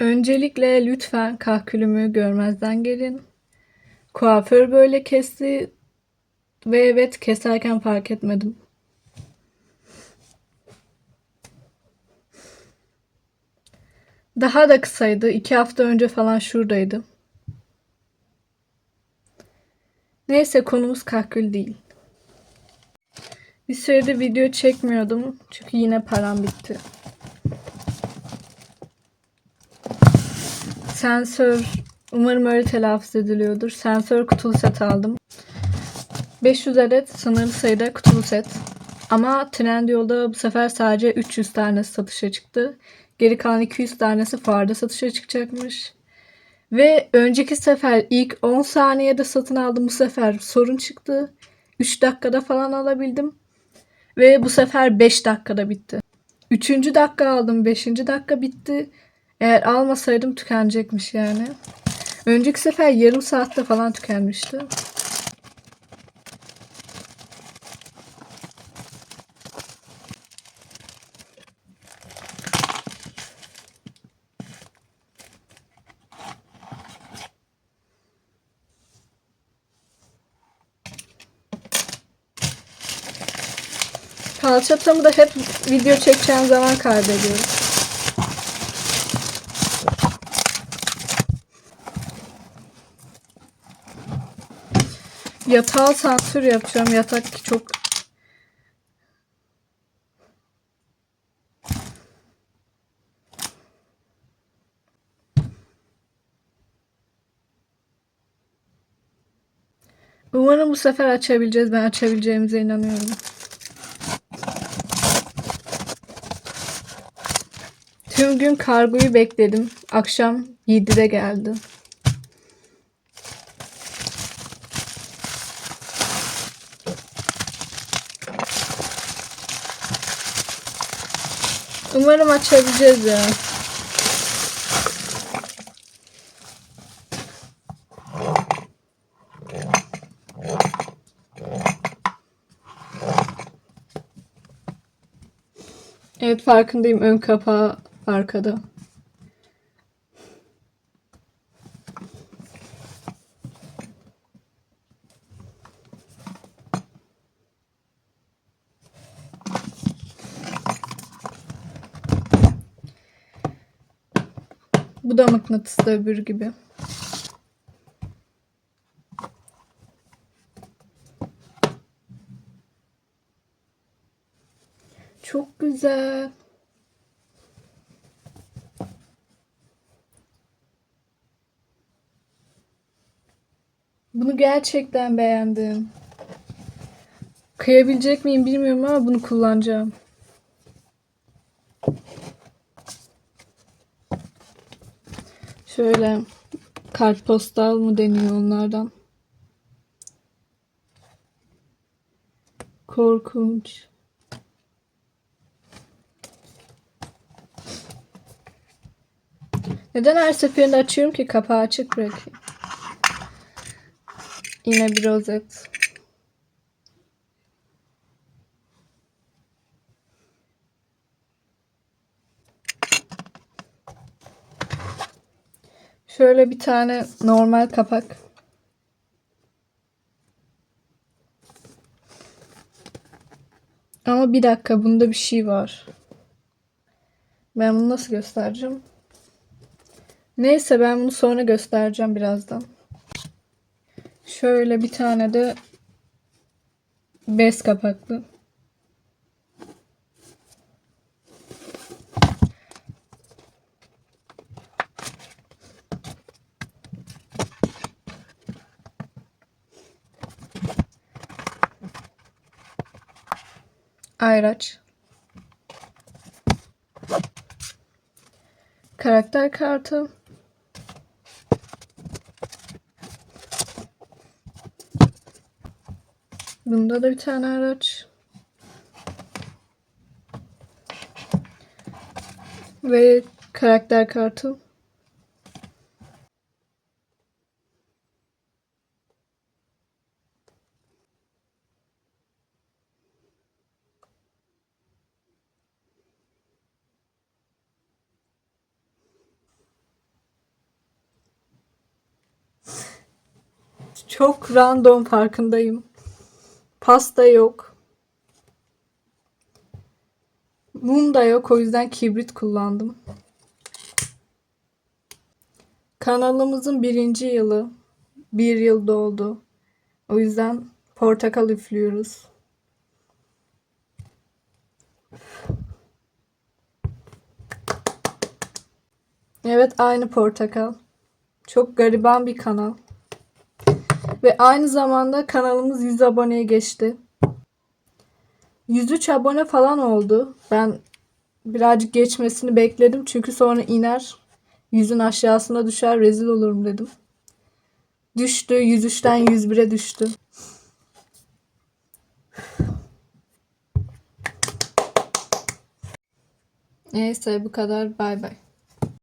Öncelikle lütfen kahkülümü görmezden gelin. Kuaför böyle kesti ve evet keserken fark etmedim. Daha da kısaydı. İki hafta önce falan şuradaydı. Neyse konumuz kahkül değil. Bir süredir video çekmiyordum. Çünkü yine param bitti. Sensör umarım öyle telaffuz ediliyordur. Sensör kutulu set aldım. 500 adet sınırlı sayıda kutulu set. Ama Trendyol'da bu sefer sadece 300 tanesi satışa çıktı. Geri kalan 200 tanesi fuarda satışa çıkacakmış. Ve önceki sefer ilk 10 saniyede satın aldım. Bu sefer sorun çıktı. 3 dakikada falan alabildim. Ve bu sefer 5 dakikada bitti. 3. dakika aldım. 5. dakika bitti. Eğer almasaydım tükenecekmiş yani. Önceki sefer yarım saatte falan tükenmişti. Falçatamı da hep video çekeceğim zaman kaybediyorum. Yatağı sansür yapacağım. Yatak çok Umarım bu sefer açabileceğiz. Ben açabileceğimize inanıyorum. Tüm gün kargoyu bekledim. Akşam 7'de geldi. Umarım açabileceğiz ya. Evet farkındayım ön kapağı arkada. Bu da mıknatıslı öbür gibi. Çok güzel. Bunu gerçekten beğendim. Kıyabilecek miyim bilmiyorum ama bunu kullanacağım. Şöyle kartpostal mı deniyor onlardan? Korkunç. Neden her seferinde açıyorum ki kapağı açık bırakayım? Yine bir rozet. Şöyle bir tane normal kapak. Ama bir dakika bunda bir şey var. Ben bunu nasıl göstereceğim? Neyse ben bunu sonra göstereceğim birazdan. Şöyle bir tane de bez kapaklı. Ayraç. Karakter kartı. Bunda da bir tane araç. Ve karakter kartı. Çok random farkındayım. Pasta yok. Mum da yok o yüzden kibrit kullandım. Kanalımızın birinci yılı. Bir yıl doldu. O yüzden portakal üflüyoruz. Evet aynı portakal. Çok gariban bir kanal. Ve aynı zamanda kanalımız 100 aboneye geçti. 103 abone falan oldu. Ben birazcık geçmesini bekledim. Çünkü sonra iner. Yüzün aşağısına düşer rezil olurum dedim. Düştü. 103'ten 101'e düştü. Neyse bu kadar. Bay bay.